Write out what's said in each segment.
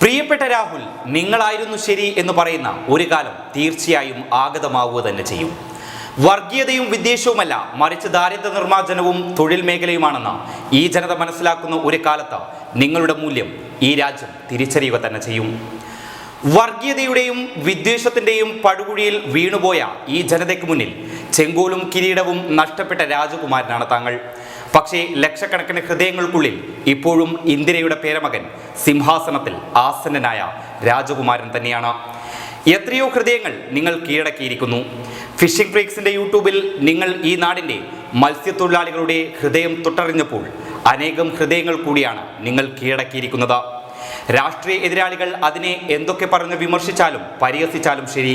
പ്രിയപ്പെട്ട രാഹുൽ നിങ്ങളായിരുന്നു ശരി എന്ന് പറയുന്ന ഒരു കാലം തീർച്ചയായും ആഗതമാവുക തന്നെ ചെയ്യും. വർഗീയതയും വിദ്വേഷവുമല്ല മറിച്ച് ദാരിദ്ര്യ നിർമ്മാർജനവും തൊഴിൽ മേഖലയുമാണെന്ന് ഈ ജനത മനസ്സിലാക്കുന്ന ഒരു കാലത്ത് നിങ്ങളുടെ മൂല്യം ഈ രാജ്യം തിരിച്ചറിയുക തന്നെ ചെയ്യും. വർഗീയതയുടെയും വിദ്വേഷത്തിന്റെയും പടുകുഴിയിൽ വീണുപോയ ഈ ജനതയ്ക്ക് മുന്നിൽ ചെങ്കോലും കിരീടവും നഷ്ടപ്പെട്ട രാജകുമാരനാണ് താങ്കൾ. പക്ഷേ ലക്ഷക്കണക്കിന് ഹൃദയങ്ങൾക്കുള്ളിൽ ഇപ്പോഴും ഇന്ദിരയുടെ പേരമകൻ സിംഹാസനത്തിൽ ആസന്നനായ രാജകുമാരൻ തന്നെയാണ്. എത്രയോ ഹൃദയങ്ങൾ നിങ്ങൾ കീഴടക്കിയിരിക്കുന്നു. ഫിഷിംഗ് ഫ്രീക്സിന്റെ യൂട്യൂബിൽ നിങ്ങൾ ഈ നാടിന്റെ മത്സ്യത്തൊഴിലാളികളുടെ ഹൃദയം തൊട്ടറിഞ്ഞപ്പോൾ അനേകം ഹൃദയങ്ങൾ കൂടിയാണ് നിങ്ങൾ കീഴടക്കിയിരിക്കുന്നത്. രാഷ്ട്രീയ എതിരാളികൾ അതിനെ എന്തൊക്കെ പറഞ്ഞ് വിമർശിച്ചാലും പരിഹസിച്ചാലും ശരി.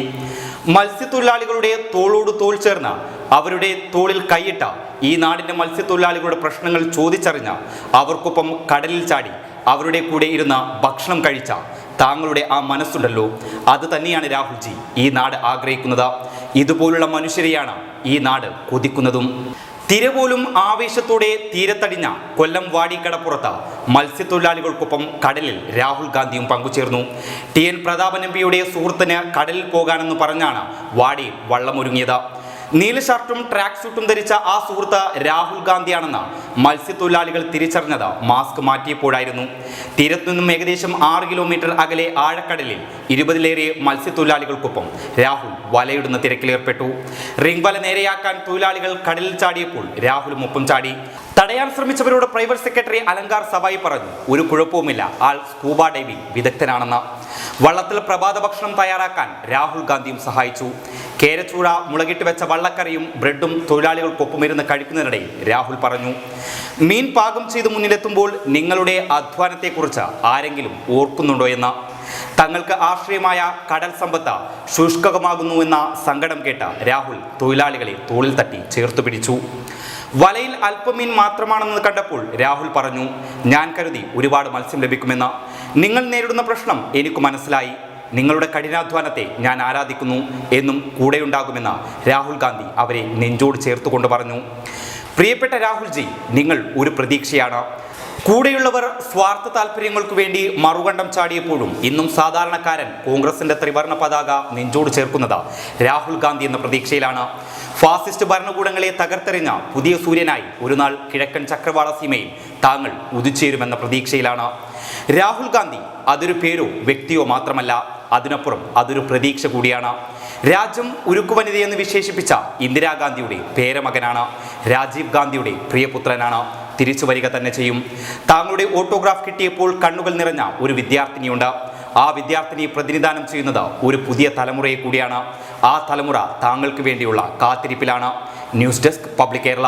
മത്സ്യത്തൊഴിലാളികളുടെ തോളോട് തോൾ ചേർന്ന അവരുടെ തോളിൽ കൈയിട്ട ഈ നാടിന്റെ മത്സ്യത്തൊഴിലാളികളുടെ പ്രശ്നങ്ങൾ ചോദിച്ചറിഞ്ഞ അവർക്കൊപ്പം കടലിൽ ചാടി അവരുടെ കൂടെ ഇരുന്ന ഭക്ഷണം കഴിച്ച താങ്കളുടെ ആ മനസ്സുണ്ടല്ലോ. അത് തന്നെയാണ് രാഹുൽജി ഈ നാട് ആഗ്രഹിക്കുന്നത്. ഇതുപോലുള്ള മനുഷ്യരെയാണ് ഈ നാട് കൊതിക്കുന്നതും. തിരപോലും ആവേശത്തോടെ തീരത്തടിഞ്ഞ കൊല്ലം വാടിക്കടപ്പുറത്ത് മത്സ്യത്തൊഴിലാളികൾക്കൊപ്പം കടലിൽ രാഹുൽ ഗാന്ധിയും പങ്കുചേർന്നു. ടി എൻ പ്രതാപൻ എം പിയുടെ സുഹൃത്തിന് കടലിൽ പോകാനെന്ന് പറഞ്ഞാണ് വാടി വള്ളമൊരുങ്ങിയത്. നീല ഷർട്ടും ട്രാക്ക് സൂട്ടും ധരിച്ച ആ സുഹൃത്ത് രാഹുൽ ഗാന്ധിയാണെന്ന് മത്സ്യത്തൊഴിലാളികൾ തിരിച്ചറിഞ്ഞത്. മാസ്ക് മാറ്റിയപ്പോഴായിരുന്നു. തീരത്തു നിന്നും ഏകദേശം ആറ് കിലോമീറ്റർ അകലെ ആഴക്കടലിൽ ഇരുപതിലേറെ മത്സ്യത്തൊഴിലാളികൾക്കൊപ്പം രാഹുൽ വലയിടുന്ന തിരക്കിലേർപ്പെട്ടു. റിംഗ് വല നേരെയാക്കാൻ തൊഴിലാളികൾ കടലിൽ ചാടിയപ്പോൾ രാഹുലും ഒപ്പം ചാടി. തടയാൻ ശ്രമിച്ചവരോട് പ്രൈവറ്റ് സെക്രട്ടറി അലങ്കാർ സവായി പറഞ്ഞു ഒരു കുഴപ്പവുമില്ല. ആൾ സ്കൂബ ഡൈവിംഗ് വിദഗ്ധനാണെന്ന്. വള്ളത്തിൽ പ്രഭാത ഭക്ഷണം തയ്യാറാക്കാൻ രാഹുൽ ഗാന്ധിയും സഹായിച്ചു. കേരച്ചൂഴ മുളകിട്ട് വെച്ച വള്ളക്കറിയും ബ്രെഡും തൊഴിലാളികൾക്കൊപ്പം ഇരുന്ന് കഴിക്കുന്നതിനിടയിൽ രാഹുൽ പറഞ്ഞു മീൻ പാകം ചെയ്ത് മുന്നിലെത്തുമ്പോൾ നിങ്ങളുടെ അധ്വാനത്തെക്കുറിച്ച് ആരെങ്കിലും ഓർക്കുന്നുണ്ടോ എന്ന്. തങ്ങൾക്ക് ആശ്രയമായ കടൽ സമ്പത്ത് ശുഷ്കമാകുന്നുവെന്ന സങ്കടം കേട്ട രാഹുൽ തൊഴിലാളികളെ തോളിൽ തട്ടി ചേർത്തു പിടിച്ചു. വലയിൽ അല്പമീൻ മാത്രമാണെന്ന് കണ്ടപ്പോൾ രാഹുൽ പറഞ്ഞു ഞാൻ കരുതി ഒരുപാട് മത്സ്യം ലഭിക്കുമെന്ന്. നിങ്ങൾ നേരിടുന്ന പ്രശ്നം എനിക്ക് മനസ്സിലായി. നിങ്ങളുടെ കഠിനാധ്വാനത്തെ ഞാൻ ആരാധിക്കുന്നു എന്നും കൂടെയുണ്ടാകുമെന്ന്. രാഹുൽ ഗാന്ധി അവരെ നെഞ്ചോട് ചേർത്തുകൊണ്ട് പറഞ്ഞു പ്രിയപ്പെട്ട രാഹുൽജി നിങ്ങൾ ഒരു പ്രതീക്ഷയാണ്. കൂടെയുള്ളവർ സ്വാർത്ഥ താല്പര്യങ്ങൾക്ക് വേണ്ടി മറുകണ്ഠം ചാടിയപ്പോഴും ഇന്നും സാധാരണക്കാരൻ കോൺഗ്രസിന്റെ ത്രിവർണ പതാക നെഞ്ചോട് ചേർക്കുന്നത് രാഹുൽ ഗാന്ധി എന്ന പ്രതീക്ഷയിലാണ്. ഫാസിസ്റ്റ് ഭരണകൂടങ്ങളെ തകർത്തെറിഞ്ഞ പുതിയ സൂര്യനായി ഒരു നാൾ കിഴക്കൻ ചക്രവാള സീമയിൽ താങ്കൾ ഉദിച്ചേരുമെന്ന പ്രതീക്ഷയിലാണ്. രാഹുൽ ഗാന്ധി അതൊരു പേരോ വ്യക്തിയോ മാത്രമല്ല അതിനപ്പുറം അതൊരു പ്രതീക്ഷ കൂടിയാണ്. രാജ്യം ഉരുക്കുവനിതയെന്ന് വിശേഷിപ്പിച്ച ഇന്ദിരാഗാന്ധിയുടെ പേരമകനാണ്. രാജീവ് ഗാന്ധിയുടെ പ്രിയപുത്രനാണ്. തിരിച്ചു വരിക തന്നെ ചെയ്യും. താങ്കളുടെ ഓട്ടോഗ്രാഫ് കിട്ടിയപ്പോൾ കണ്ണുകൾ നിറഞ്ഞ ഒരു വിദ്യാർത്ഥിനിയുണ്ട്. ആ വിദ്യാർത്ഥിനിയെ പ്രതിനിധാനം ചെയ്യുന്നത് ഒരു പുതിയ തലമുറയെ കൂടിയാണ്. ആ തലമുറ താങ്കൾക്ക് വേണ്ടിയുള്ള കാത്തിരിപ്പിലാണ്. News desk public Kerala.